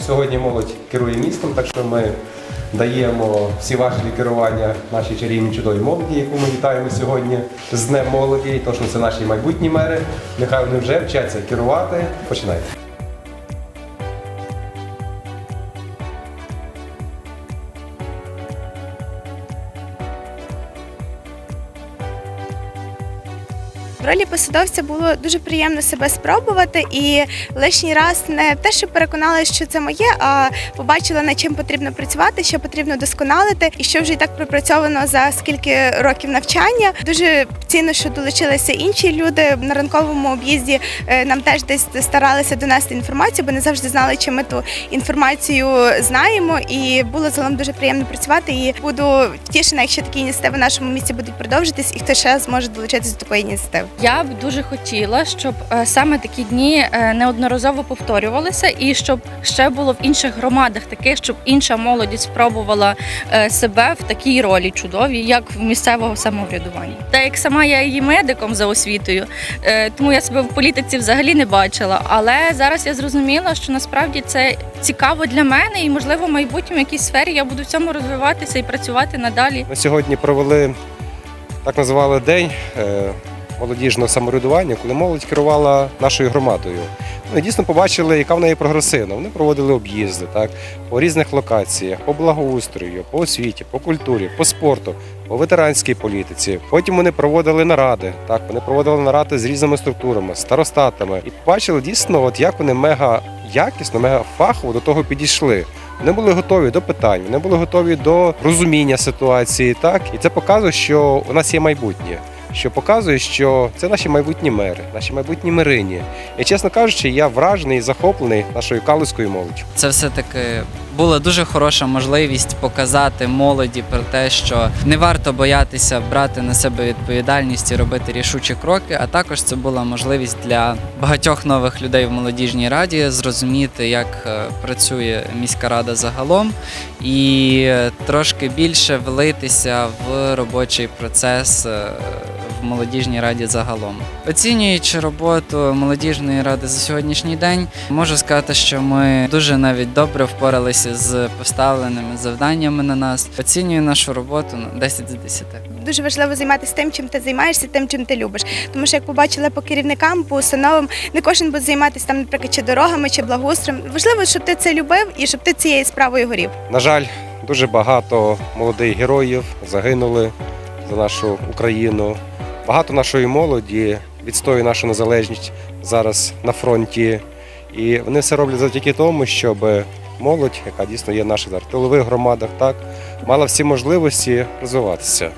Сьогодні молодь керує містом, так що ми даємо всі важелі керування нашій чарівній чудовій молоді, яку ми вітаємо сьогодні з Днем молоді. Тож це наші майбутні мери. Нехай вони вже вчаться керувати. Починайте. В ролі посадовця було дуже приємно себе спробувати і лишній раз не те, що переконалася, що це моє, а побачила над чим потрібно працювати, що потрібно досконалити, і що вже і так пропрацьовано за скільки років навчання. Дуже цінно, що долучилися інші люди на ранковому об'їзді. е, Нам теж десь старалися донести інформацію, бо не завжди знали, чи ми ту інформацію знаємо. І було загалом дуже приємно працювати. І буду втішена, якщо такі ініціативи в нашому місті будуть продовжитись, і хто ще зможе долучитися до такої ініціативи. Я б дуже хотіла, щоб е, саме такі дні е, неодноразово повторювалися, і щоб ще було в інших громадах таке, щоб інша молодь спробувала е, себе в такій ролі чудовій, як в місцевого самоврядування. Та як сама я є медиком за освітою, тому я себе в політиці взагалі не бачила. Але зараз я зрозуміла, що насправді це цікаво для мене, і можливо в майбутньому якійсь сфері я буду в цьому розвиватися і працювати надалі. Ми сьогодні провели так називали день молодіжного самоврядування, коли молодь керувала нашою громадою. Ми дійсно побачили, яка в неї прогресивна. Вони проводили об'їзди так, по різних локаціях, по благоустрою, по освіті, по культурі, по спорту, по ветеранській політиці. Потім вони проводили наради. Так, вони проводили наради з різними структурами, старостатами. І побачили дійсно, от як вони мега якісно, мега фахово до того підійшли. Вони були готові до питань, вони були готові до розуміння ситуації. Так, і це показує, що у нас є майбутнє. Що показує, що це наші майбутні мери, наші майбутні мирині. І чесно кажучи, я вражений і захоплений нашою калузькою молоддю. Це все-таки була дуже хороша можливість показати молоді про те, що не варто боятися брати на себе відповідальність і робити рішучі кроки. А також це була можливість для багатьох нових людей в молодіжній раді зрозуміти, як е, працює міська рада загалом, і е, трошки більше влитися в робочий процес. В молодіжній раді загалом, оцінюючи роботу молодіжної ради за сьогоднішній день, можу сказати, що ми дуже навіть добре впоралися з поставленими завданнями на нас. Оцінюю нашу роботу на 10 з 10. Дуже важливо займатися тим, чим ти займаєшся, тим, чим ти любиш. Тому що як побачила по керівникам, по установам, не кожен буде займатися там, наприклад, чи дорогами, чи благоустроєм. Важливо, щоб ти це любив і щоб ти цією справою горів. На жаль, дуже багато молодих героїв загинули за нашу Україну. Багато нашої молоді відстоює нашу незалежність зараз на фронті. І вони все роблять завдяки тому, щоб молодь, яка дійсно є в наших зараз тилових громадах, так мала всі можливості розвиватися.